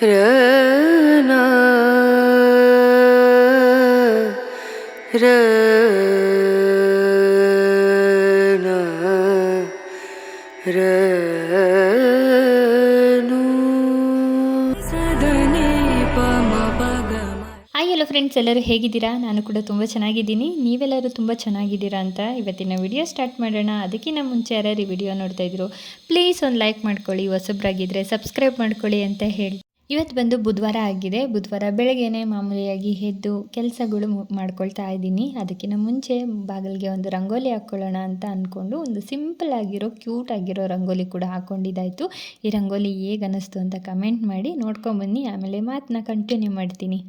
Hi friends ಎಲ್ಲರೂ ಹೇಗಿದ್ದೀರಾ? ನಾನು ಕೂಡ ತುಂಬ ಚೆನ್ನಾಗಿದ್ದೀನಿ. ನೀವೆಲ್ಲರೂ ತುಂಬ ಚೆನ್ನಾಗಿದ್ದೀರಾ ಅಂತ ಇವತ್ತಿನ ವಿಡಿಯೋ ಸ್ಟಾರ್ಟ್ ಮಾಡೋಣ. ಅದಕ್ಕಿಂತ ಮುಂಚೆ ಯಾರ್ಯಾರು ಈ ವಿಡಿಯೋ ನೋಡ್ತಾ ಇದ್ರು ಪ್ಲೀಸ್ ಒಂದು ಲೈಕ್ ಮಾಡ್ಕೊಳ್ಳಿ ಹೊಸಬ್ರಾಗಿದ್ದರೆ ಸಬ್ಸ್ಕ್ರೈಬ್ ಮಾಡ್ಕೊಳ್ಳಿ ಅಂತ ಹೇಳಿ. ಇವತ್ತು ಬಂದು ಬುಧವಾರ ಆಗಿದೆ. ಬುಧವಾರ ಬೆಳಗ್ಗೆನೇ ಮಾಮೂಲಿಯಾಗಿ ಎದ್ದು ಕೆಲಸಗಳು ಮಾಡ್ಕೊಳ್ತಾ ಇದ್ದೀನಿ. ಅದಕ್ಕಿಂತ ಮುಂಚೆ ಬಾಗಿಲಿಗೆ ಒಂದು ರಂಗೋಲಿ ಹಾಕ್ಕೊಳ್ಳೋಣ ಅಂತ ಅಂದ್ಕೊಂಡು ಒಂದು ಸಿಂಪಲ್ ಆಗಿರೋ, ಕ್ಯೂಟ್ ಆಗಿರೋ ರಂಗೋಲಿ ಕೂಡ ಹಾಕ್ಕೊಂಡಿದ್ದಾಯಿತು ಈ ರಂಗೋಲಿ ಹೇಗೆ ಅನ್ನಿಸ್ತು ಅಂತ ಕಮೆಂಟ್ ಮಾಡಿ ನೋಡ್ಕೊಂಬನ್ನಿ ಆಮೇಲೆ ಮಾತನ್ನ ಕಂಟಿನ್ಯೂ ಮಾಡ್ತೀನಿ.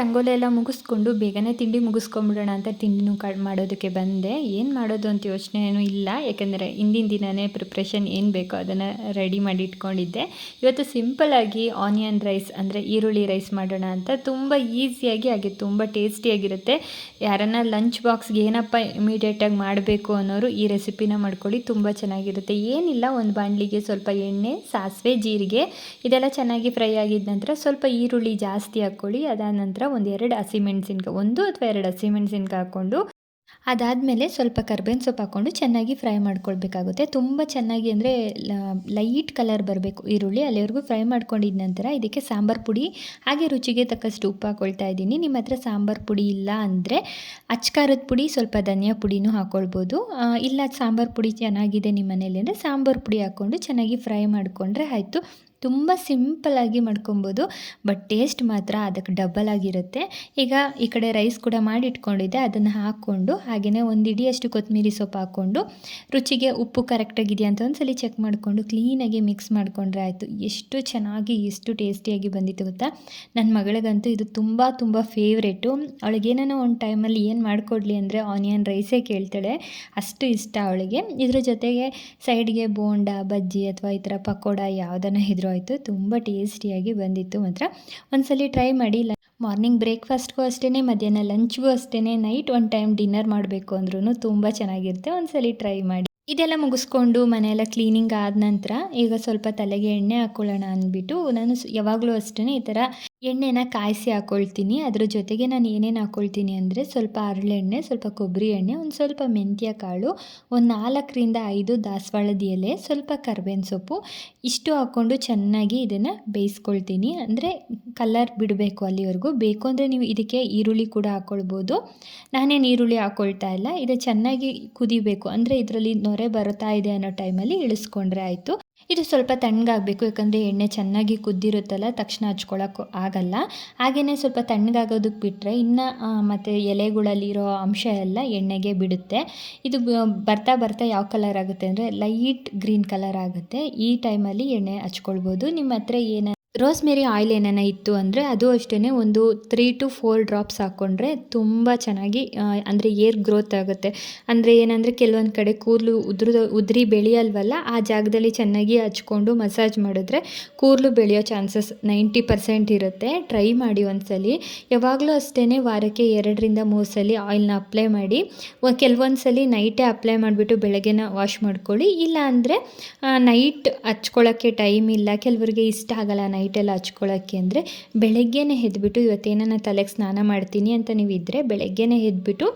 ರಂಗೋಲಿ ಎಲ್ಲ ಮುಗಿಸ್ಕೊಂಡು ಬೇಗನೆ ತಿಂಡಿ ಮುಗಿಸ್ಕೊಂಬಿಡೋಣ ಅಂತ ತಿಂಡಿನೂ ಕ ಮಾಡೋದಕ್ಕೆ ಬಂದೆ. ಏನು ಮಾಡೋದು ಅಂತ ಯೋಚನೆ ಏನೂ ಇಲ್ಲ. ಯಾಕೆಂದರೆ ಹಿಂದಿನ ದಿನವೇ ಪ್ರಿಪ್ರೇಷನ್ ಏನು ಬೇಕೋ ಅದನ್ನು ರೆಡಿ ಮಾಡಿ ಇಟ್ಕೊಂಡಿದ್ದೆ. ಇವತ್ತು ಸಿಂಪಲ್ಲಾಗಿ ಆನಿಯನ್ ರೈಸ್ ಅಂದರೆ ಈರುಳ್ಳಿ ರೈಸ್ ಮಾಡೋಣ ಅಂತ ತುಂಬ ಈಸಿಯಾಗಿ ಹಾಗೆ ತುಂಬ ಟೇಸ್ಟಿಯಾಗಿರುತ್ತೆ ಯಾರನ್ನ ಲಂಚ್ ಬಾಕ್ಸ್ಗೆ ಏನಪ್ಪ ಇಮಿಡಿಯೇಟಾಗಿ ಮಾಡಬೇಕು ಅನ್ನೋರು ಈ ರೆಸಿಪಿನ ಮಾಡ್ಕೊಳ್ಳಿ, ತುಂಬ ಚೆನ್ನಾಗಿರುತ್ತೆ. ಏನಿಲ್ಲ, ಒಂದು ಬಾಣಲಿಗೆ ಸ್ವಲ್ಪ ಎಣ್ಣೆ, ಸಾಸಿವೆ, ಜೀರಿಗೆ, ಇದೆಲ್ಲ ಚೆನ್ನಾಗಿ ಫ್ರೈ ಆಗಿದ ನಂತರ ಸ್ವಲ್ಪ ಈರುಳ್ಳಿ ಜಾಸ್ತಿ ಹಾಕ್ಕೊಳ್ಳಿ. ಅದಾದ ನಂತರ ಒಂದು ಎರಡು ಹಸಿಮೆಣ್ಸಿನ್ಕಾಯಿ ಒಂದು ಅಥವಾ ಎರಡು ಹಸಿಮೆಣ್ಸಿನ್ಕಾಯಿ ಹಾಕ್ಕೊಂಡು ಅದಾದಮೇಲೆ ಸ್ವಲ್ಪ ಕರ್ಬೇವಿನ ಸೊಪ್ಪು ಹಾಕ್ಕೊಂಡು ಚೆನ್ನಾಗಿ ಫ್ರೈ ಮಾಡ್ಕೊಳ್ಬೇಕಾಗುತ್ತೆ. ತುಂಬ ಚೆನ್ನಾಗಿ ಅಂದರೆ ಲೈಟ್ ಕಲರ್ ಬರಬೇಕು ಈರುಳ್ಳಿ. ಅಲ್ಲಿವರೆಗೂ ಫ್ರೈ ಮಾಡ್ಕೊಂಡಿದ ನಂತರ ಇದಕ್ಕೆ ಸಾಂಬಾರು ಪುಡಿ, ಹಾಗೆ ರುಚಿಗೆ ತಕ್ಕಷ್ಟು ಉಪ್ಪು ಹಾಕ್ಕೊಳ್ತಾ ಇದ್ದೀನಿ. ನಿಮ್ಮ ಹತ್ರ ಸಾಂಬಾರು ಪುಡಿ ಇಲ್ಲ ಅಂದರೆ ಅಚ್ಕಾರದ ಪುಡಿ, ಸ್ವಲ್ಪ ಧನಿಯಾ ಪುಡಿನೂ ಹಾಕ್ಕೊಳ್ಬೋದು ಇಲ್ಲ ಸಾಂಬಾರು ಪುಡಿ ಚೆನ್ನಾಗಿದೆ ನಿಮ್ಮ ಮನೇಲಿ ಅಂದರೆ ಸಾಂಬಾರು ಪುಡಿ ಹಾಕ್ಕೊಂಡು ಚೆನ್ನಾಗಿ ಫ್ರೈ ಮಾಡಿಕೊಂಡ್ರೆ ಆಯಿತು. ತುಂಬ ಸಿಂಪಲ್ಲಾಗಿ ಮಾಡ್ಕೊಬೋದು, ಬಟ್ ಟೇಸ್ಟ್ ಮಾತ್ರ ಅದಕ್ಕೆ ಡಬಲ್ ಆಗಿರುತ್ತೆ. ಈಗ ಈ ಕಡೆ ರೈಸ್ ಕೂಡ ಮಾಡಿ ಇಟ್ಕೊಂಡಿದ್ದೆ ಅದನ್ನು ಹಾಕ್ಕೊಂಡು ಹಾಗೆಯೇ ಒಂದು ಇಡಿಯಷ್ಟು ಕೊತ್ತಂಬರಿ ಸೊಪ್ಪು ಹಾಕ್ಕೊಂಡು, ರುಚಿಗೆ ಉಪ್ಪು ಕರೆಕ್ಟಾಗಿದೆಯಾ ಅಂತ ಒಂದ್ಸಲಿ ಚೆಕ್ ಮಾಡಿಕೊಂಡು ಕ್ಲೀನಾಗಿ ಮಿಕ್ಸ್ ಮಾಡಿಕೊಂಡ್ರೆ ಆಯಿತು. ಎಷ್ಟು ಚೆನ್ನಾಗಿ, ಎಷ್ಟು ಟೇಸ್ಟಿಯಾಗಿ ಬಂದಿತ್ತು ಗೊತ್ತಾ? ನನ್ನ ಮಗಳಿಗಂತೂ ಇದು ತುಂಬ ತುಂಬ ಫೇವ್ರೇಟು ಅವಳಿಗೇನೋ ಒಂದು ಟೈಮಲ್ಲಿ ಏನು ಮಾಡಿಕೊಡ್ಲಿ ಅಂದರೆ ಆನಿಯನ್ ರೈಸೇ ಕೇಳ್ತಾಳೆ. ಅಷ್ಟು ಇಷ್ಟ ಅವಳಿಗೆ. ಇದ್ರ ಜೊತೆಗೆ ಸೈಡ್ಗೆ ಬೋಂಡ, ಬಜ್ಜಿ ಅಥವಾ ಈ ಥರ ಪಕೋಡ ಯಾವುದನ್ನ ಇದ್ರೂ ಆಯಿತು. ತುಂಬ ಟೇಸ್ಟಿಯಾಗಿ ಬಂದಿತ್ತು ಮಾತ್ರ. ಒಂದ್ಸಲಿ ಟ್ರೈ ಮಾಡಿ ಮಾರ್ನಿಂಗ್ ಬ್ರೇಕ್ಫಾಸ್ಟ್ಗೂ ಅಷ್ಟೇ ಮಧ್ಯಾಹ್ನ ಲಂಚ್ಗೂ ಅಷ್ಟೇ ನೈಟ್ ಒನ್ ಟೈಮ್ ಡಿನ್ನರ್ ಮಾಡಬೇಕು ಅಂದ್ರೂ ತುಂಬ ಚೆನ್ನಾಗಿರುತ್ತೆ. ಒಂದ್ಸಲಿ ಟ್ರೈ ಮಾಡಿ. ಇದೆಲ್ಲ ಮುಗಿಸ್ಕೊಂಡು ಮನೆಯೆಲ್ಲ ಕ್ಲೀನಿಂಗ್ ಆದ ನಂತರ ಈಗ ಸ್ವಲ್ಪ ತಲೆಗೆ ಎಣ್ಣೆ ಹಾಕ್ಕೊಳ್ಳೋಣ ಅಂದ್ಬಿಟ್ಟು ನಾನು ಯಾವಾಗಲೂ ಅಷ್ಟೇ ಈ ಥರ ಎಣ್ಣೆನ ಕಾಯಿಸಿ ಹಾಕ್ಕೊಳ್ತೀನಿ ಅದ್ರ ಜೊತೆಗೆ ನಾನು ಏನೇನು ಹಾಕ್ಕೊಳ್ತೀನಿ ಅಂದರೆ ಸ್ವಲ್ಪ ಹರಳೆಣ್ಣೆ ಸ್ವಲ್ಪ ಕೊಬ್ಬರಿ ಎಣ್ಣೆ, ಒಂದು ಸ್ವಲ್ಪ ಮೆಂತ್ಯ ಕಾಳು, ಒಂದು ನಾಲ್ಕರಿಂದ ಐದು ದಾಸವಾಳದ ಎಲೆ, ಸ್ವಲ್ಪ ಕರ್ಬೇವಿನ ಸೊಪ್ಪು, ಇಷ್ಟು ಹಾಕ್ಕೊಂಡು ಚೆನ್ನಾಗಿ ಇದನ್ನು ಬೇಯಿಸ್ಕೊಳ್ತೀನಿ. ಅಂದರೆ ಕಲರ್ ಬಿಡಬೇಕು ಅಲ್ಲಿವರೆಗೂ. ಬೇಕು ಅಂದರೆ ನೀವು ಇದಕ್ಕೆ ಈರುಳ್ಳಿ ಕೂಡ ಹಾಕ್ಕೊಳ್ಬೋದು ನಾನೇನು ಈರುಳ್ಳಿ ಹಾಕ್ಕೊಳ್ತಾ ಇಲ್ಲ. ಇದು ಚೆನ್ನಾಗಿ ಕುದಿಬೇಕು. ಅಂದರೆ ಇದರಲ್ಲಿ ನೊರೆ ಬರ್ತಾ ಇದೆ ಅನ್ನೋ ಟೈಮಲ್ಲಿ ಇಳಿಸ್ಕೊಂಡ್ರೆ ಆಯಿತು. ಇದು ಸ್ವಲ್ಪ ತಣ್ಣಗಾಗಬೇಕು, ಯಾಕಂದರೆ ಎಣ್ಣೆ ಚೆನ್ನಾಗಿ ಕುದ್ದಿರುತ್ತಲ್ಲ, ತಕ್ಷಣ ಹಚ್ಕೊಳ್ಳೋಕ್ಕೂ ಆಗಲ್ಲ. ಹಾಗೆಯೇ ಸ್ವಲ್ಪ ತಣ್ಣಗಾಗೋದಕ್ಕೆ ಬಿಟ್ಟರೆ ಇನ್ನು ಮತ್ತು ಎಲೆಗಳಲ್ಲಿರೋ ಅಂಶ ಎಲ್ಲ ಎಣ್ಣೆಗೆ ಬಿಡುತ್ತೆ. ಇದು ಬರ್ತಾ ಬರ್ತಾ ಯಾವ ಕಲರ್ ಆಗುತ್ತೆ ಅಂದರೆ ಲೈಟ್ ಗ್ರೀನ್ ಕಲರ್ ಆಗುತ್ತೆ. ಈ ಟೈಮಲ್ಲಿ ಎಣ್ಣೆ ಹಚ್ಕೊಳ್ಬೋದು. ನಿಮ್ಮ ಹತ್ರ ಏನ ರೋಸ್ಮೇರಿ ಆಯಿಲ್ ಏನಾನ ಇತ್ತು ಅಂದರೆ ಅದು ಅಷ್ಟೇ ಒಂದು ತ್ರೀ ಟು ಫೋರ್ ಡ್ರಾಪ್ಸ್ ಹಾಕ್ಕೊಂಡ್ರೆ ತುಂಬ ಚೆನ್ನಾಗಿ ಅಂದರೆ ಏರ್ ಗ್ರೋತ್ ಆಗುತ್ತೆ. ಅಂದರೆ ಏನಂದರೆ ಕೆಲವೊಂದು ಕಡೆ ಕೂದಲು ಉದ್ರ ಉದ್ರಿ ಬೆಳೆಯಲ್ವಲ್ಲ, ಆ ಜಾಗದಲ್ಲಿ ಚೆನ್ನಾಗಿ ಹಚ್ಕೊಂಡು ಮಸಾಜ್ ಮಾಡಿದ್ರೆ ಕೂದಲು ಬೆಳೆಯೋ ಚಾನ್ಸಸ್ ನೈಂಟಿ ಪರ್ಸೆಂಟ್ ಇರುತ್ತೆ. ಟ್ರೈ ಮಾಡಿ ಒಂದ್ಸಲಿ. ಯಾವಾಗಲೂ ಅಷ್ಟೇ ವಾರಕ್ಕೆ ಎರಡರಿಂದ ಮೂರು ಸಲ ಆಯಿಲ್ನ ಅಪ್ಲೈ ಮಾಡಿ. ಕೆಲವೊಂದು ಸಲ ನೈಟೇ ಅಪ್ಲೈ ಮಾಡಿಬಿಟ್ಟು ಬೆಳಗ್ಗೆನ ವಾಶ್ ಮಾಡ್ಕೊಳ್ಳಿ. ಇಲ್ಲ ಅಂದರೆ ನೈಟ್ ಹಚ್ಕೊಳ್ಳೋಕ್ಕೆ ಟೈಮ್ ಇಲ್ಲ. ಕೆಲವರಿಗೆ ಇಷ್ಟ ಆಗಲ್ಲ ನೈಟೆಲ್ಲ ಹಚ್ಕೊಳ್ಳೋಕ್ಕೆ ಅಂದರೆ ಬೆಳಗ್ಗೆನೇ ಎದ್ಬಿಟ್ಟು ಇವತ್ತೇನ ತಲೆಗೆ ಸ್ನಾನ ಮಾಡ್ತೀನಿ ಅಂತ ನೀವು ಇದ್ದರೆ ಬೆಳಗ್ಗೆನೇ ಎದ್ಬಿಟ್ಟು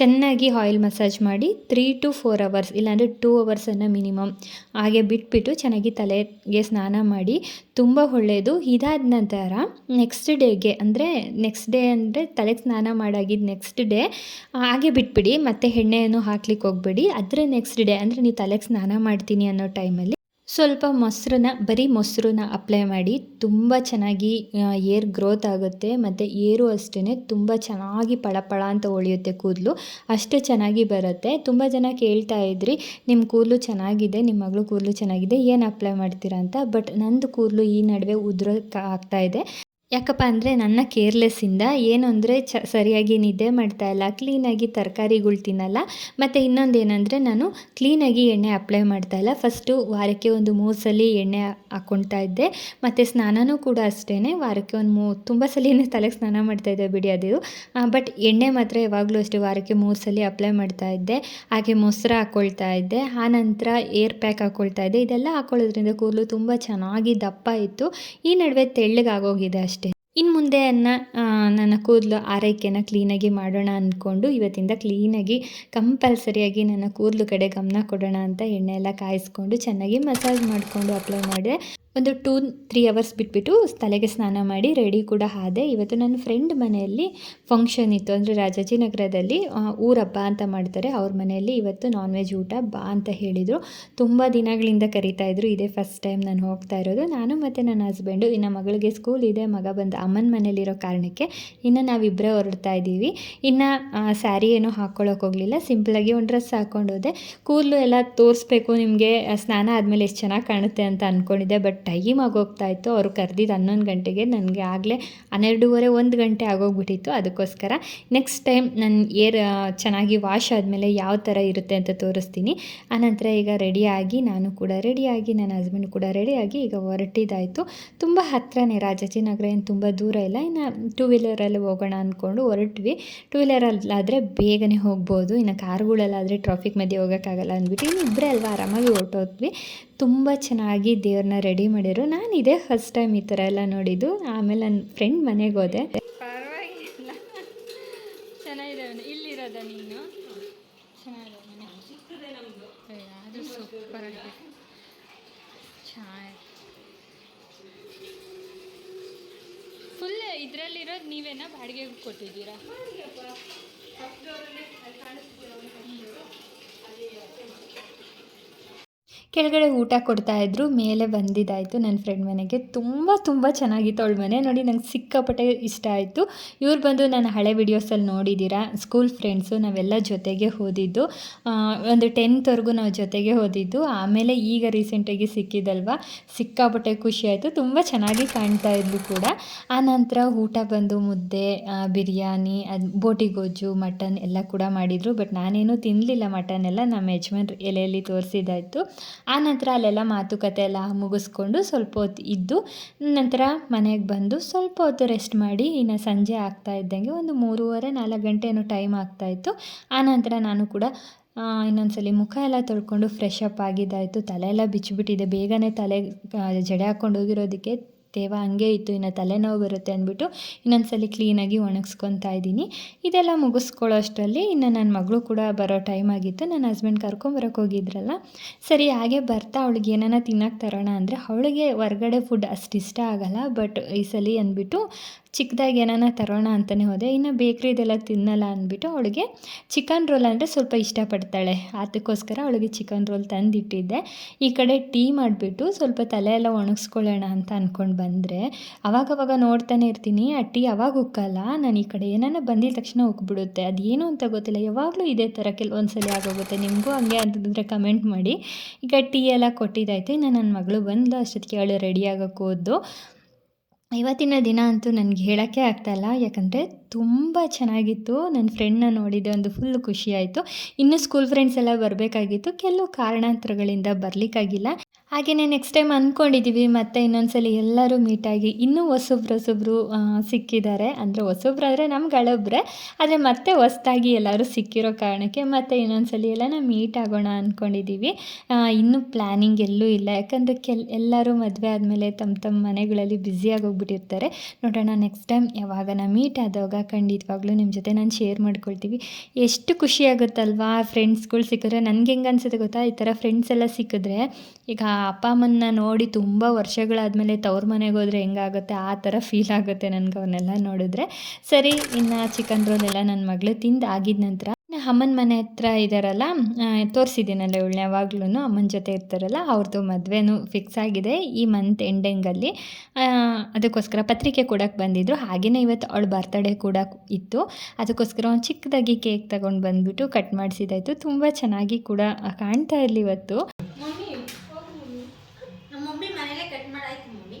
ಚೆನ್ನಾಗಿ ಆಯಿಲ್ ಮಸಾಜ್ ಮಾಡಿ ತ್ರೀ ಟು ಫೋರ್ ಅವರ್ಸ್ ಇಲ್ಲಾಂದರೆ ಟೂ ಅವರ್ಸನ್ನು ಮಿನಿಮಮ್ ಹಾಗೆ ಬಿಟ್ಬಿಟ್ಟು ಚೆನ್ನಾಗಿ ತಲೆಗೆ ಸ್ನಾನ ಮಾಡಿ ತುಂಬ ಒಳ್ಳೆಯದು ಇದಾದ ನಂತರ ನೆಕ್ಸ್ಟ್ ಡೇಗೆ ಅಂದರೆ ನೆಕ್ಸ್ಟ್ ಡೇ ಅಂದರೆ ತಲೆಗೆ ಸ್ನಾನ ಮಾಡಾಗಿದ್ದು ನೆಕ್ಸ್ಟ್ ಡೇ ಹಾಗೆ ಬಿಟ್ಬಿಡಿ, ಮತ್ತೆ ಎಣ್ಣೆಯನ್ನು ಹಾಕ್ಲಿಕ್ಕೆ ಹೋಗಬೇಡಿ. ಅದರ ನೆಕ್ಸ್ಟ್ ಡೇ ಅಂದರೆ ನೀವು ತಲೆಗೆ ಸ್ನಾನ ಮಾಡ್ತೀನಿ ಅನ್ನೋ ಟೈಮಲ್ಲಿ ಸ್ವಲ್ಪ ಮೊಸರನ್ನ, ಬರೀ ಮೊಸರನ್ನ ಅಪ್ಲೈ ಮಾಡಿ ತುಂಬ ಚೆನ್ನಾಗಿ ಏರ್ ಗ್ರೋತ್ ಆಗುತ್ತೆ ಮತ್ತು ಏರು ಅಷ್ಟೇ ತುಂಬ ಚೆನ್ನಾಗಿ ಪಳಪಳ ಅಂತ ಹೊಳೆಯುತ್ತೆ ಕೂದಲು. ಅಷ್ಟು ಚೆನ್ನಾಗಿ ಬರುತ್ತೆ. ತುಂಬ ಜನ ಕೇಳ್ತಾ ಇದ್ರಿ ನಿಮ್ಮ ಕೂದಲು ಚೆನ್ನಾಗಿದೆ ನಿಮ್ಮ ಮಗಳು ಕೂದಲು ಚೆನ್ನಾಗಿದೆ, ಏನು ಅಪ್ಲೈ ಮಾಡ್ತೀರಾ ಅಂತ? ಬಟ್ ನಂದು ಕೂದಲು ಈ ನಡುವೆ ಉದುರೋಕೆ ಆಗ್ತಾ ಇದೆ. ಯಾಕಪ್ಪ ಅಂದರೆ ನನ್ನ ಕೇರ್ಲೆಸ್ಸಿಂದ ಏನು ಅಂದರೆ ಚ ಸರಿಯಾಗಿ ನಿದ್ದೆ ಮಾಡ್ತಾ ಇಲ್ಲ ಕ್ಲೀನಾಗಿ ತರಕಾರಿಗಳು ತಿನ್ನಲ್ಲ. ಮತ್ತು ಇನ್ನೊಂದು ಏನಂದರೆ ನಾನು ಕ್ಲೀನಾಗಿ ಎಣ್ಣೆ ಅಪ್ಲೈ ಮಾಡ್ತಾ ಇಲ್ಲ. ಫಸ್ಟು ವಾರಕ್ಕೆ ಒಂದು ಮೂರು ಸಲ ಎಣ್ಣೆ ಹಾಕ್ಕೊಳ್ತಾ ಇದ್ದೆ. ಮತ್ತು ಸ್ನಾನನೂ ಕೂಡ ಅಷ್ಟೇ ವಾರಕ್ಕೆ ಒಂದು ಮೂ, ತುಂಬ ಸಲಿನೇ ತಲೆಗೆ ಸ್ನಾನ ಮಾಡ್ತಾ ಇದ್ದೆ ಬಿಡಿ ಅದು. ಬಟ್ ಎಣ್ಣೆ ಮಾತ್ರ ಯಾವಾಗಲೂ ಅಷ್ಟೇ ವಾರಕ್ಕೆ ಮೂರು ಸಲ ಅಪ್ಲೈ ಮಾಡ್ತಾ ಇದ್ದೆ. ಹಾಗೆ ಮೊಸರು ಹಾಕ್ಕೊಳ್ತಾ ಇದ್ದೆ. ಆನಂತರ ಏರ್ ಪ್ಯಾಕ್ ಹಾಕ್ಕೊಳ್ತಾ ಇದ್ದೆ. ಇದೆಲ್ಲ ಹಾಕ್ಕೊಳ್ಳೋದ್ರಿಂದ ಕೂದಲು ತುಂಬ ಚೆನ್ನಾಗಿ ದಪ್ಪ ಇತ್ತು. ಈ ನಡುವೆ ತೆಳ್ಳಗಾಗೋಗಿದೆ ಅಷ್ಟೇ. ಇನ್ನು ಮುಂದೆ ಅನ್ನ ನನ್ನ ಕೂದಲು ಆರೈಕೆನ ಕ್ಲೀನಾಗಿ ಮಾಡೋಣ ಅಂದ್ಕೊಂಡು ಇವತ್ತಿಂದ ಕ್ಲೀನಾಗಿ ಕಂಪಲ್ಸರಿಯಾಗಿ ನನ್ನ ಕೂದಲು ಕಡೆ ಗಮನ ಕೊಡೋಣ ಅಂತ ಎಣ್ಣೆ ಎಲ್ಲ ಕಾಯಿಸ್ಕೊಂಡು ಚೆನ್ನಾಗಿ ಮಸಾಜ್ ಮಾಡಿಕೊಂಡು ಅಪ್ಲೈ ಮಾಡಿದೆ. ಒಂದು ಟೂ ತ್ರೀ ಅವರ್ಸ್ ಬಿಟ್ಬಿಟ್ಟು ತಲೆಗೆ ಸ್ನಾನ ಮಾಡಿ ರೆಡಿ ಕೂಡ ಆದೆ. ಇವತ್ತು ನನ್ನ ಫ್ರೆಂಡ್ ಮನೆಯಲ್ಲಿ ಫಂಕ್ಷನ್ ಇತ್ತು. ಅಂದರೆ ರಾಜಾಜಿನಗರದಲ್ಲಿ ಆ, ಊರ ಹಬ್ಬ ಅಂತ ಮಾಡ್ತಾರೆ. ಅವ್ರ ಮನೆಯಲ್ಲಿ ಇವತ್ತು ನಾನ್ ವೆಜ್ ಊಟ ಬಾ ಅಂತ ಹೇಳಿದರು. ತುಂಬ ದಿನಗಳಿಂದ ಕರಿತಾ ಇದ್ರು. ಇದೇ ಫಸ್ಟ್ ಟೈಮ್ ನಾನು ಹೋಗ್ತಾ ಇರೋದು. ನಾನು ಮತ್ತು ನನ್ನ ಹಸ್ಬೆಂಡು ಇನ್ನು ಮಗಳಿಗೆ ಸ್ಕೂಲ್ ಇದೆ ಮಗ ಬಂದು ಅಮ್ಮನ ಮನೇಲಿರೋ ಕಾರಣಕ್ಕೆ ಇನ್ನು ನಾವಿಬ್ಬರೇ ಹೊರಡ್ತಾ ಇದ್ದೀವಿ. ಇನ್ನು ಸ್ಯಾರಿ ಏನೂ ಹಾಕ್ಕೊಳ್ಳೋಕೆ ಹೋಗಲಿಲ್ಲ. ಸಿಂಪಲಾಗಿ ಒಂದು ಡ್ರೆಸ್ ಹಾಕ್ಕೊಂಡು ಹೋದೆ. ಕೂದಲು ಎಲ್ಲ ತೋರಿಸ್ಬೇಕು ನಿಮಗೆ. ಸ್ನಾನ ಆದಮೇಲೆ ಎಷ್ಟು ಚೆನ್ನಾಗಿ ಕಾಣುತ್ತೆ ಅಂತ ಅಂದ್ಕೊಂಡಿದ್ದೆ ಬಟ್ ಟೈಮ್ ಆಗೋಗ್ತಾ ಇತ್ತು. ಅವರು ಕರೆದಿದ್ದು ಹನ್ನೊಂದು ಗಂಟೆಗೆ ನನಗೆ ಆಗಲೇ ಹನ್ನೆರಡೂವರೆ ಒಂದು ಗಂಟೆ ಆಗೋಗ್ಬಿಟ್ಟಿತ್ತು. ಅದಕ್ಕೋಸ್ಕರ ನೆಕ್ಸ್ಟ್ ಟೈಮ್ ನನ್ನ ಏರ್ ಚೆನ್ನಾಗಿ ವಾಶ್ ಆದಮೇಲೆ ಯಾವ ಥರ ಇರುತ್ತೆ ಅಂತ ತೋರಿಸ್ತೀನಿ. ಆನಂತರ ಈಗ ರೆಡಿಯಾಗಿ ನಾನು ಕೂಡ ರೆಡಿಯಾಗಿ ನನ್ನ ಹಸ್ಬೆಂಡ್ ಕೂಡ ರೆಡಿಯಾಗಿ ಈಗ ಹೊರಟಿದ್ದಾಯಿತು. ತುಂಬ ಹತ್ತಿರನೇ ರಾಜಾಜಿ ನಗರ ಏನು ತುಂಬ ದೂರ ಇಲ್ಲ. ಇನ್ನು ಟೂ ವೀಲರಲ್ಲಿ ಹೋಗೋಣ ಅಂದ್ಕೊಂಡು ಹೊರಟ್ವಿ. ಟೂ ವೀಲರಲ್ಲಾದರೆ ಬೇಗನೆ ಹೋಗ್ಬೋದು. ಇನ್ನು ಕಾರ್ಗಳಲ್ಲಾದರೆ ಟ್ರಾಫಿಕ್ ಮಧ್ಯೆ ಹೋಗೋಕ್ಕಾಗಲ್ಲ ಅಂದ್ಬಿಟ್ಟು ಇನ್ನು ಇಬ್ಬರೇ ಅಲ್ವಾ ಆರಾಮಾಗಿ ಹೊರಟೋದ್ವಿ. ತುಂಬ ಚೆನ್ನಾಗಿ ದೇವ್ರನ್ನ ರೆಡಿ ಮಾಡಿದ್ರು ನಾನು ಇದೇ ಫಸ್ಟ್ ಟೈಮ್ ಈ ಥರ ಎಲ್ಲ ನೋಡಿದ್ದು. ಆಮೇಲೆ ನನ್ನ ಫ್ರೆಂಡ್ ಮನೆಗೆ ಹೋದೆ. ಪರವಾಗಿಲ್ಲ. ಚೆನ್ನಾಗಿದೆ ಇಲ್ಲಿರೋದ ನೀನು? ಚೆನ್ನಾಗಿದೆ ಅದು ಸೂಪರ್ ಆಗಿದೆ. ಚೆನ್ನಾಗಿ ಫುಲ್ ಇದರಲ್ಲಿರೋದು ನೀವೇನಾ? ಬಾಡಿಗೆಗೆ ಕೊಟ್ಟಿದ್ದೀರಾ? ಕೆಳಗಡೆ ಊಟ ಕೊಡ್ತಾ ಇದ್ರು ಮೇಲೆ ಬಂದಿದ್ದಾಯಿತು ನನ್ನ ಫ್ರೆಂಡ್ ಮನೆಗೆ. ತುಂಬ ತುಂಬ ಚೆನ್ನಾಗಿತ್ತು ಅವಳ ಮನೆ. ನೋಡಿ ನಂಗೆ ಸಿಕ್ಕಾಪಟ್ಟೆ ಇಷ್ಟ ಆಯಿತು. ಇವ್ರು ಬಂದು ನನ್ನ ಹಳೆ ವಿಡಿಯೋಸಲ್ಲಿ ನೋಡಿದ್ದೀರಾ ಸ್ಕೂಲ್ ಫ್ರೆಂಡ್ಸು ನಾವೆಲ್ಲ ಜೊತೆಗೆ ಹೋದಿದ್ದು. ಆ, ಒಂದು ಟೆಂತ್ವರೆಗೂ ನಾವು ಜೊತೆಗೆ ಹೋದಿದ್ದು. ಆಮೇಲೆ ಈಗ ರೀಸೆಂಟಾಗಿ ಸಿಕ್ಕಿದಲ್ವ? ಸಿಕ್ಕಾಪಟ್ಟೆ ಖುಷಿ ಆಯಿತು. ತುಂಬ ಚೆನ್ನಾಗಿ ಕಾಣ್ತಾ ಇದ್ಲು ಕೂಡ. ನಂತರ ಊಟ ಬಂದು ಮುದ್ದೆ ಆ, ಬಿರಿಯಾನಿ ಅದು ಬೋಟಿ ಗೊಜ್ಜು ಮಟನ್ ಎಲ್ಲ ಕೂಡ ಮಾಡಿದರು. ಬಟ್ ನಾನೇನು ತಿನ್ನಲಿಲ್ಲ ಮಟನ್ ಎಲ್ಲ. ನಮ್ಮ ಯಜಮಾನ್ ಎಲೆಯಲ್ಲಿ ತೋರಿಸಿದ್ದಾಯಿತು. ಆನಂತರ ಅಲ್ಲೆಲ್ಲ ಮಾತುಕತೆ ಎಲ್ಲ ಮುಗಿಸ್ಕೊಂಡು ಸ್ವಲ್ಪ ಹೊತ್ತು ಇದ್ದು, ನಂತರ ಮನೆಗೆ ಬಂದು ಸ್ವಲ್ಪ ಹೊತ್ತು ರೆಸ್ಟ್ ಮಾಡಿ, ಇನ್ನು ಸಂಜೆ ಆಗ್ತಾ ಇದ್ದಂಗೆ ಒಂದು ಮೂರುವರೆ, ನಾಲ್ಕು ಗಂಟೆ ಏನೋ ಟೈಮ್ ಆಗ್ತಾಯಿತ್ತು ಆನಂತರ ನಾನು ಕೂಡ ಇನ್ನೊಂದು ಇನ್ನೊಂದ್ಸಲಿ ಮುಖ ಎಲ್ಲ ತೊಳ್ಕೊಂಡು ಫ್ರೆಶ್ ಅಪ್ ಆಗಿದ್ದಾಯಿತು. ತಲೆ ಎಲ್ಲ ಬಿಚ್ಚಿಬಿಟ್ಟಿದೆ. ಬೇಗನೆ ತಲೆ ಜಡೆ ಹಾಕ್ಕೊಂಡು ಹೋಗಿರೋದಕ್ಕೆ ತೇವ ಹಂಗೆ ಇತ್ತು, ಇನ್ನು ತಲೆನೋವು ಬರುತ್ತೆ ಅಂದ್ಬಿಟ್ಟು ಇನ್ನೊಂದ್ಸಲಿ ಕ್ಲೀನಾಗಿ ಒಣಗಿಸ್ಕೊತಾ ಇದ್ದೀನಿ. ಇದೆಲ್ಲ ಮುಗಿಸ್ಕೊಳ್ಳೋ ಅಷ್ಟರಲ್ಲಿ ಇನ್ನು ನನ್ನ ಮಗಳು ಕೂಡ ಬರೋ ಟೈಮ್ ಆಗಿತ್ತು. ನನ್ನ ಹಸ್ಬೆಂಡ್ ಕರ್ಕೊಂಬರೋಕೆ ಹೋಗಿದ್ರಲ್ಲ? ಸರಿ, ಹಾಗೆ ಬರ್ತಾ ಅವಳಿಗೆ ಏನಾನ ತಿನ್ನಕ್ಕೆ ತರೋಣ ಅಂದರೆ ಅವಳಿಗೆ ಹೊರಗಡೆ ಫುಡ್ ಅಷ್ಟು ಇಷ್ಟ ಆಗಲ್ಲ. ಬಟ್ ಈ ಸಲ ಅಂದ್ಬಿಟ್ಟು ಚಿಕ್ಕದಾಗಿ ಏನಾನ ತರೋಣ ಅಂತಲೇ ಹೋದೆ. ಇನ್ನು ಬೇಕ್ರಿದೆಲ್ಲ ತಿನ್ನಲ್ಲ ಅಂದ್ಬಿಟ್ಟು ಅವಳಿಗೆ ಚಿಕನ್ ರೋಲ್ ಅಂದರೆ ಸ್ವಲ್ಪ ಇಷ್ಟಪಡ್ತಾಳೆ. ಅದಕ್ಕೋಸ್ಕರ ಅವಳಿಗೆ ಚಿಕನ್ ರೋಲ್ ತಂದಿಟ್ಟಿದ್ದೆ. ಈ ಕಡೆ ಟೀ ಮಾಡಿಬಿಟ್ಟು ಸ್ವಲ್ಪ ತಲೆ ಎಲ್ಲ ಒಣಗಿಸ್ಕೊಳ್ಳೋಣ ಅಂತ ಅಂದ್ಕೊಂಡು ಬಂದರೆ ಅವಾಗವಾಗ ನೋಡ್ತಾನೆ ಇರ್ತೀನಿ ಆ ಟೀ ಅವಾಗ ಉಕ್ಕಲ್ಲ, ನಾನು ಈ ಕಡೆ ಏನಾನ ಬಂದಿದ ತಕ್ಷಣ ಉಕ್ಬಿಡುತ್ತೆ, ಅದೇನು ಅಂತ ಗೊತ್ತಿಲ್ಲ, ಯಾವಾಗಲೂ ಇದೇ ಥರ ಕೆಲವೊಂದು ಸಲ ಆಗೋಗುತ್ತೆ, ನಿಮಗೂ ಹಂಗೆ ಅಂತಂದರೆ ಕಮೆಂಟ್ ಮಾಡಿ. ಈಗ ಟೀ ಎಲ್ಲ ಕೊಟ್ಟಿದ್ದಾಯ್ತು, ಇನ್ನು ನನ್ನ ಮಗಳು ಬಂದು ಅಷ್ಟೊತ್ತಿಗೆ ಅವಳು ರೆಡಿ ಆಗೋಕ್ಕೆ ಹೋದ್ದು. ಇವತ್ತಿನ ದಿನ ಅಂತೂ ನನಗೆ ಹೇಳೋಕ್ಕೆ ಆಗ್ತಾಯಿಲ್ಲ ಯಾಕಂದರೆ ತುಂಬ ಚೆನ್ನಾಗಿತ್ತು ನನ್ನ ಫ್ರೆಂಡ್ನ ನೋಡಿದೆ, ಒಂದು ಫುಲ್ ಖುಷಿ ಆಯಿತು. ಇನ್ನು ಸ್ಕೂಲ್ ಫ್ರೆಂಡ್ಸ್ ಎಲ್ಲ ಬರಬೇಕಾಗಿತ್ತು, ಕೆಲವು ಕಾರಣಾಂತರಗಳಿಂದ ಬರಲಿಕ್ಕಾಗಿಲ್ಲ. ಹಾಗೆಯೇ ನೆಕ್ಸ್ಟ್ ಟೈಮ್ ಅಂದ್ಕೊಂಡಿದ್ದೀವಿ ಮತ್ತೆ ಇನ್ನೊಂದ್ಸಲಿ ಎಲ್ಲರೂ ಮೀಟಾಗಿ ಇನ್ನೂ ಹೊಸೊಬ್ರು ಹೊಸಬ್ರು ಸಿಕ್ಕಿದ್ದಾರೆ. ಅಂದರೆ ಹೊಸೊಬ್ರು ಅಂದರೆ ನಮ್ಗೆ ಹಳಬ್ರೆ ಆದರೆ ಮತ್ತೆ ಹೊಸ್ದಾಗಿ ಎಲ್ಲರೂ ಸಿಕ್ಕಿರೋ ಕಾರಣಕ್ಕೆ ಮತ್ತೆ ಇನ್ನೊಂದ್ಸಲಿ ಎಲ್ಲ ನಾವು ಮೀಟ್ ಆಗೋಣ ಅಂದ್ಕೊಂಡಿದ್ದೀವಿ ಇನ್ನೂ ಪ್ಲ್ಯಾನಿಂಗ್ ಎಲ್ಲೂ ಇಲ್ಲ. ಯಾಕಂದರೆ ಕೆಲ್, ಎಲ್ಲರೂ ಮದುವೆ ಆದಮೇಲೆ ತಮ್ಮ ತಮ್ಮ ಮನೆಗಳಲ್ಲಿ ಬ್ಯುಸಿಯಾಗಿ ಹೋಗ್ಬಿಟ್ಟಿರ್ತಾರೆ ನೋಡೋಣ ನೆಕ್ಸ್ಟ್ ಟೈಮ್ ಯಾವಾಗ ನಾ ಮೀಟ್ ಆದಾಗ ಖಂಡಿತವಾಗ್ಲೂ ನಿಮ್ಮ ಜೊತೆ ನಾನು ಶೇರ್ ಮಾಡ್ಕೊಳ್ತೀವಿ. ಎಷ್ಟು ಖುಷಿ ಆಗುತ್ತಲ್ವಾ ಫ್ರೆಂಡ್ಸ್ಗಳು ಸಿಕ್ಕಿದ್ರೆ. ನನಗೆ ಹೆಂಗೆ ಅನ್ಸುತ್ತೆ ಗೊತ್ತಾ? ಈ ಥರ ಫ್ರೆಂಡ್ಸ್ ಎಲ್ಲ ಸಿಕ್ಕಿದ್ರೆ, ಈಗ ಅಪ್ಪ ಅಮ್ಮನ್ನ ನೋಡಿ ತುಂಬ ವರ್ಷಗಳಾದಮೇಲೆ ತವ್ರ ಮನೆಗೆ ಹೋದರೆ ಹೆಂಗಾಗುತ್ತೆ? ಆ ಥರ ಫೀಲ್ ಆಗುತ್ತೆ ನನಗೆ ಅವನ್ನೆಲ್ಲ ನೋಡಿದ್ರೆ. ಸರಿ, ಇನ್ನು ಚಿಕನ್ ರೋಲ್ ಎಲ್ಲ ನನ್ನ ಮಗಳು ತಿಂದು ಆಗಿದ ನಂತರ ಅಮ್ಮನ ಮನೆ ಹತ್ರ ಇದ್ದಾರಲ್ಲ ತೋರಿಸಿದ್ದೀನಲ್ಲ ಇವಳನ್ನ ಯಾವಾಗ್ಲೂ ಅಮ್ಮನ ಜೊತೆ ಇರ್ತಾರಲ್ಲ ಅವ್ರದ್ದು ಮದುವೆನೂ ಫಿಕ್ಸ್ ಆಗಿದೆ. ಈ ಮಂತ್ ಎಂಡಿಂಗಲ್ಲಿ ಅದಕ್ಕೋಸ್ಕರ ಪತ್ರಿಕೆ ಕೊಡೋಕ್ಕೆ ಬಂದಿದ್ದರು ಹಾಗೆಯೇ ಇವತ್ತು ಅವಳು ಬರ್ತಡೇ ಕೂಡ ಇತ್ತು. ಅದಕ್ಕೋಸ್ಕರ ಒಂದು ಚಿಕ್ಕದಾಗಿ ಕೇಕ್ ತಗೊಂಡು ಬಂದುಬಿಟ್ಟು ಕಟ್ ಮಾಡಿಸಿದಾಯಿತು ತುಂಬ ಚೆನ್ನಾಗಿ ಕೂಡ ಕಾಣ್ತಾ ಇರಲಿ ಇವತ್ತು ನಮ್ಮ ಮಮ್ಮಿ ಮನೇಲೆ ಕಟ್ ಮಾಡಾಯ್ತು ಮಮ್ಮಿ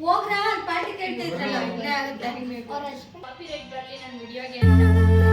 ಹೋಗ್ರಾ ಅಲ್ಲಿ ಪಾರ್ಟಿ ಕೇಳ್ತಾ ಇದ್ರಲ್ಲ ಇಲ್ಲೇ ಆಗುತ್ತೆ ಕಾಪಿರೈಟ್ ಬರಲಿ ನನ್ನ ವಿಡಿಯೋಗೆ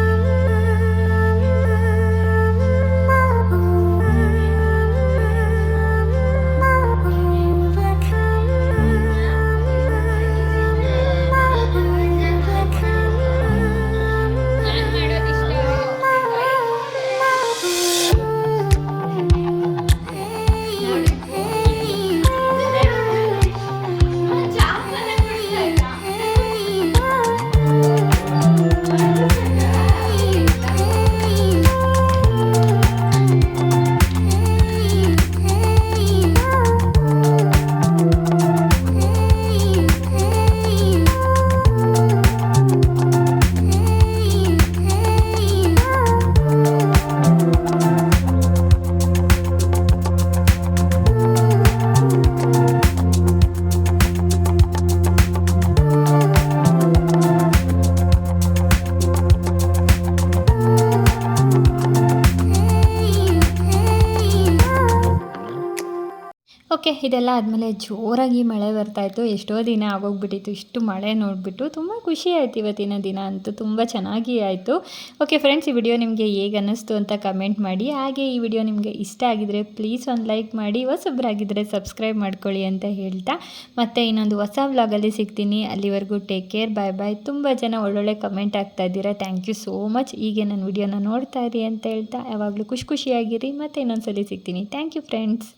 ಇದೆಲ್ಲ ಆದಮೇಲೆ ಜೋರಾಗಿ ಮಳೆ ಬರ್ತಾಯಿತ್ತು ಎಷ್ಟೋ ದಿನ ಆಗೋಗ್ಬಿಟ್ಟಿತ್ತು. ಇಷ್ಟು ಮಳೆ ನೋಡಿಬಿಟ್ಟು ತುಂಬ ಖುಷಿ ಆಯಿತು ಇವತ್ತಿನ ದಿನ ಅಂತೂ. ತುಂಬ ಚೆನ್ನಾಗಿ ಆಯಿತು. ಓಕೆ ಫ್ರೆಂಡ್ಸ್ ಈ ವಿಡಿಯೋ ನಿಮಗೆ ಹೇಗೆ ಅನ್ನಿಸ್ತು ಅಂತ ಕಮೆಂಟ್ ಮಾಡಿ. ಹಾಗೆ ಈ ವಿಡಿಯೋ ನಿಮಗೆ ಇಷ್ಟ ಆಗಿದರೆ ಪ್ಲೀಸ್ ಒಂದು ಲೈಕ್ ಮಾಡಿ ಹೊಸಬ್ರಾಗಿದ್ದರೆ ಸಬ್ಸ್ಕ್ರೈಬ್ ಮಾಡ್ಕೊಳ್ಳಿ ಅಂತ ಹೇಳ್ತಾ. ಮತ್ತೆ ಇನ್ನೊಂದು ಹೊಸ ವ್ಲಾಗಲ್ಲಿ ಸಿಗ್ತೀನಿ. ಅಲ್ಲಿವರೆಗೂ ಟೇಕ್ ಕೇರ್ ಬಾಯ್ ಬಾಯ್ ತುಂಬ ಜನ ಒಳ್ಳೊಳ್ಳೆ ಕಮೆಂಟ್ ಆಗ್ತಾ ಇದ್ದೀರಾ. ಥ್ಯಾಂಕ್ ಯು ಸೋ ಮಚ್ ಹೀಗೆ ನನ್ನ ವಿಡಿಯೋನ ನೋಡ್ತಾ ಇರಿ ಅಂತ ಹೇಳ್ತಾ. ಯಾವಾಗಲೂ ಖುಷಿ ಖುಷಿಯಾಗಿರಿ. ಮತ್ತೆ ಇನ್ನೊಂದು ಸಲ ಸಿಗ್ತೀನಿ. Thank you friends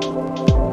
Música